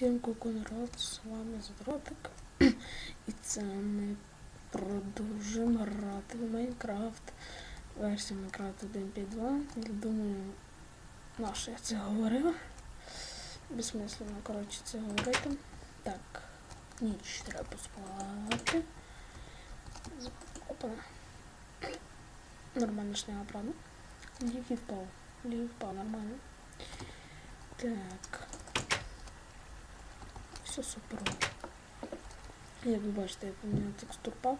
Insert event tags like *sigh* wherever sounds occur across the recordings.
Всім кукународ, з вами Задротик. *clears throat* І це ми продовжуємо грати в Майнкрафт. Версія Майнкрафт 1.5.2. Я думаю, на що я це говорила. Безсмислено, коротше, це говорити. Так, ніч треба спати. Опа. Нормально шняга, правда? Лів відпав. Лів відпав, нормально. Так. Все супер. Як ви бачите, я поміняв текстурпак.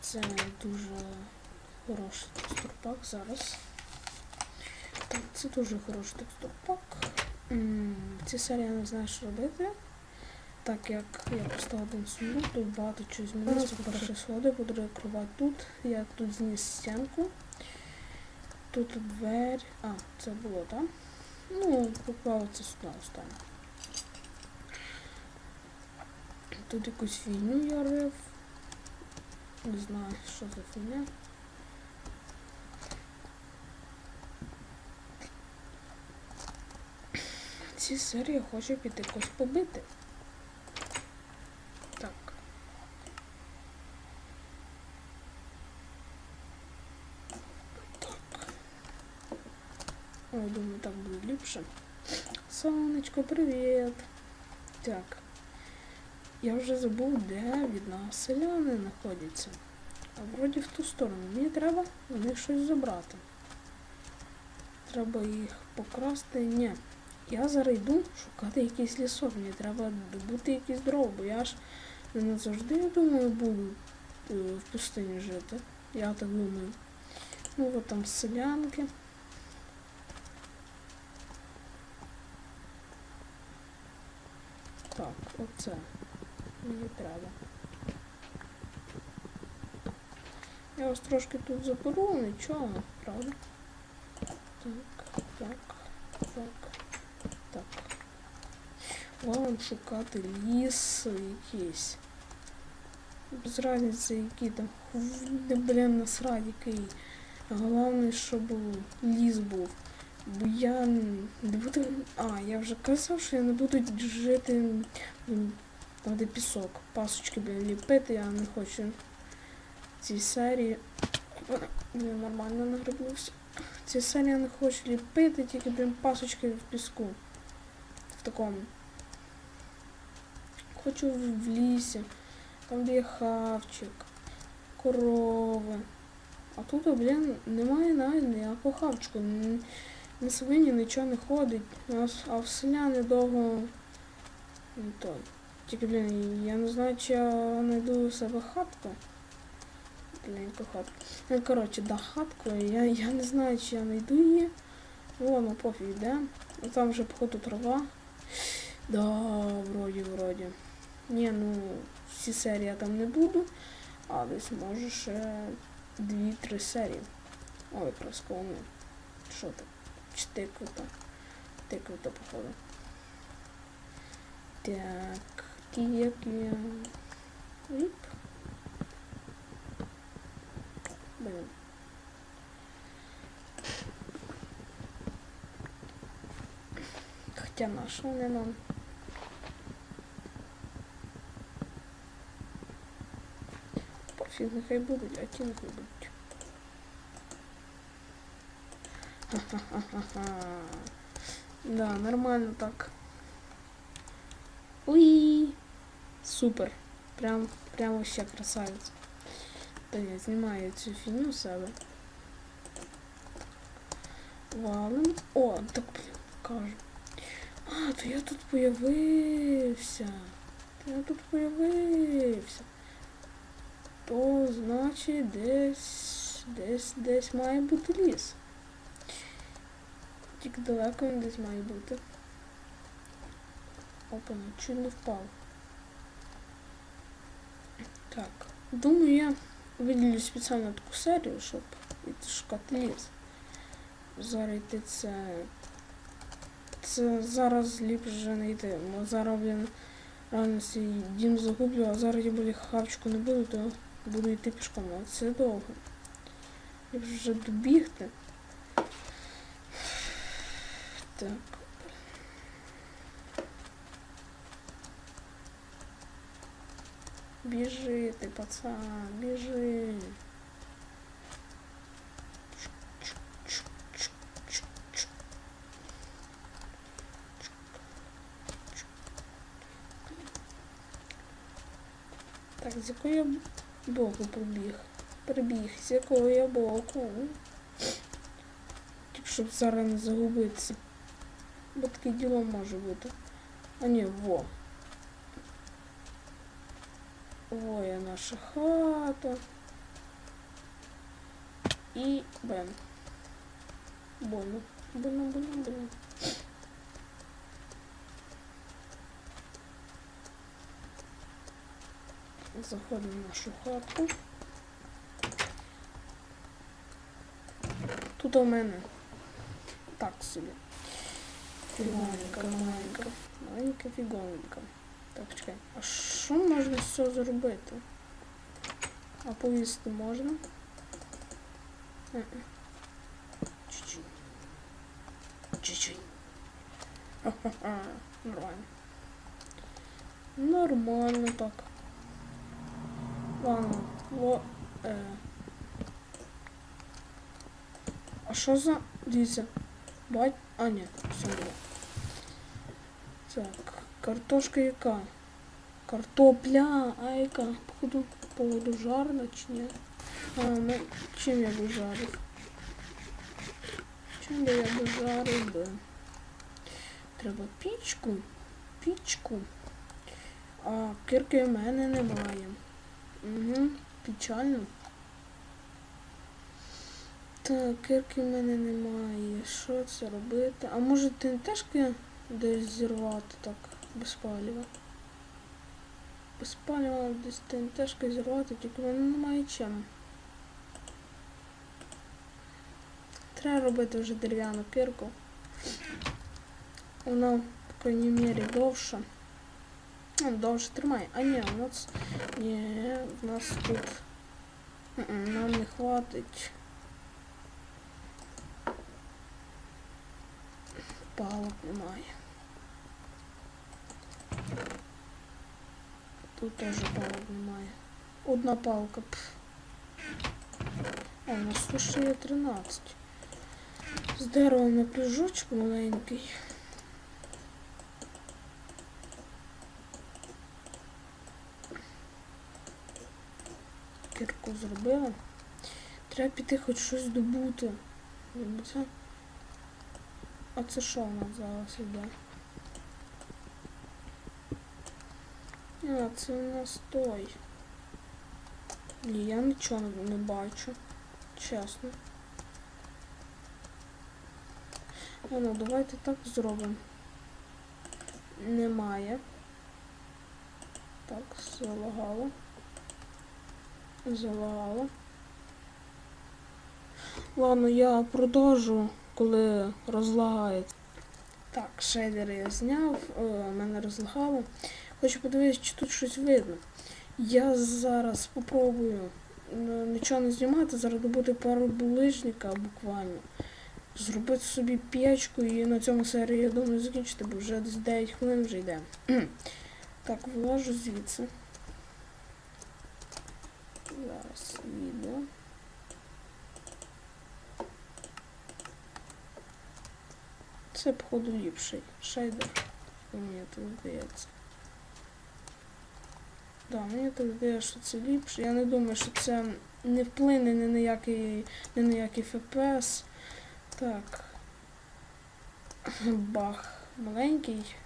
Це дуже хороший текстурпак зараз. Так, це дуже хороший текстурпак. В цій серії я не знаю, що робити. Так як я поставив один сундук, тут багато чого змінилося. Перші сходи буду рекрувати тут. Я тут зніс стінку. Тут двері. А, це було, так? Ну, поклав це сюди останнє. Тут якусь фігню я рив. Не знаю, що за фігня. В цій серії хочу піти когось побити. Так. Так. Ой, думаю, так буде ліпше. Сонечко, привіт. Так. Я вже забув, де від нас селяни знаходяться. А вроді в ту сторону. Мені треба у них щось забрати. Треба їх покрасти. Ні. Я зараз йду шукати якийсь лісок. Мені треба добути якийсь дров, бо я ж не назавжди, я думаю, буду е, в пустині жити. Я так думаю. Ну от там селянки. Так, оце. Мені треба. Я вас трошки тут запору, нічого, правда? Так, так, так, так. Вам шукати ліс якийсь. Без разниці, який там. Блін, насрать який. Головне, щоб ліс був. Бо я не буду. А, я вже казав, що я не буду жити там, пісок. Пасочки, блін, ліпити, я не хочу в цій серії. Я нормально нагребнувся. В цій серії я не хочу ліпити, тільки, блін, пасочки в піску. В такому. Хочу в лісі, там де є хавчик, корови. А тут, блін, немає навіть ніякого хавчику. На свині нічого не ходить, а в селяни довго не той. Тільки, блін, я не знаю, чи я знайду у себе хатку. Маленьку хатку. Ну, коротше, да, хатку. Я, я не знаю, чи я знайду її. О, ну пофіг, де. Ну, Там вже, походу, трава. Да, вроді, вроді. Ні, ну, всі серії я там не буду. А десь може ще дві-три серії. Ой, якраз колони. Що там? Чи тиквита? Тиквита, походу. Так, як я. Віп. Блин. Хоча на що вони нам? Пофіг, нехай будуть, а ті нехай будуть. Ха-ха-ха-ха. Да, нормально так. Супер. Прям, прям вообще красавець. Та я знімаю цю фігню себе. Валим. О, так блін, кажу. А, то я тут появився. То я тут появився. То значить десь, десь, десь має бути ліс. Тільки далеко він десь має бути. Опа, ну, чуть не впав. Так, думаю, я виділю спеціально таку серію, щоб шукати ліс. Зараз йти це. Це зараз ліпше не йти. Бо зараз він реально свій дім загублю, а зараз я буде хавчику не буду, то буду йти пішком. А це довго. Ліпше вже добігти. Так. Біжи ти, пацан, біжи. Так, з якого я боку прибіг? Прибіг, з якого я боку? Тільки щоб зараз не загубитися. Бо таке діло може бути. А ні, во. Во є наша хата. І бен. Больно. Больно, больно, больно. Заходимо в нашу хатку. Тут у мене так собі. Фігонька, маленька. Маленька фігонька. Так, чекай. А що можна з цього зробити? А повісти можна? Е-е. Чуть-чуть. Чуть-чуть. Ха-ха-ха. Нормально. Нормально так. Ладно. Во. Е. А що за. Дивіться. Бать. А, ні, все було. Так, Картошка яка? Картопля, а яка? Походу, поводу жарна чи? А, ну, чим я би жарив? Чим би я би жарив би? Треба пічку. Пічку. А кирки в мене немає. Угу, печально. Так, кирки в мене немає. Що це робити? А може тентешки десь зірвати так, без палива? Без палива десь тентешки зірвати, тільки в мене немає чим. Треба робити вже дерев'яну кирку. Вона, по крайній мірі, довша. Ну, довше тримає. А ні, у нас. Ні, в нас тут. М-м, Нам не хватить. Палок немає. Тут теж палок немає. Одна палка. Пф. А, у нас тут є 13. З на пляжочок маленький. Кірку зробила. Треба піти хоч щось добути. Бо. А це що у нас зараз іде? А, це у нас той. Ні, я нічого не- бачу. Чесно. А ну, давайте так зробимо. Немає. Так, залагало. Залагало. Ладно, я продовжу, коли розлагається. Так, шейдери я зняв, е, мене розлагало. Хочу подивитися, чи тут щось видно. Я зараз спробую е, нічого не знімати, зараз добути пару булижника буквально. Зробити собі п'ячку і на цьому серію, я думаю, закінчити, бо вже десь 9 хвилин вже йде. *clears throat* так, вилажу звідси. Зараз відео. Це, походу, ліпший шейдер. Мені так здається. Да, мені так здається, що це ліпше. Я не думаю, що це не вплине ні на який, ні на який FPS. Так. *clears throat* Бах. Маленький.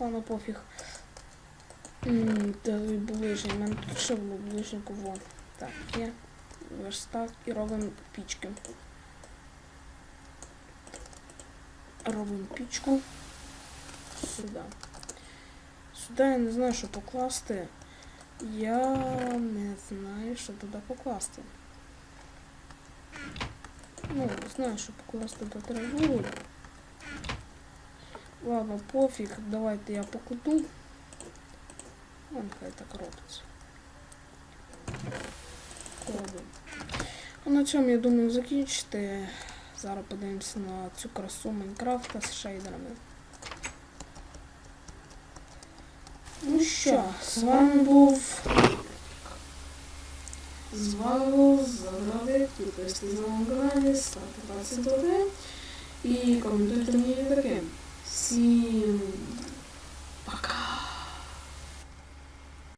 Ладно, пофіг. Та ближній. Мене тут ще було ближнько во. Так, є. Верстак і робимо пічки. Робимо пічку. Сюди. Сюди я не знаю, що покласти. Я не знаю, що туди покласти. Ну, знаю, що покласти до траву. Ладно, пофіг, давайте я покладу. Вон хай так робиться. Кладу. А на цьому, я думаю, закінчити. Зараз подивимося на цю красу Майнкрафта з шейдерами. Ну що, з вами був з вами був Заградик, підписуйтесь на моєму каналі, ставте пальці до і коментуйте мені таке. Всім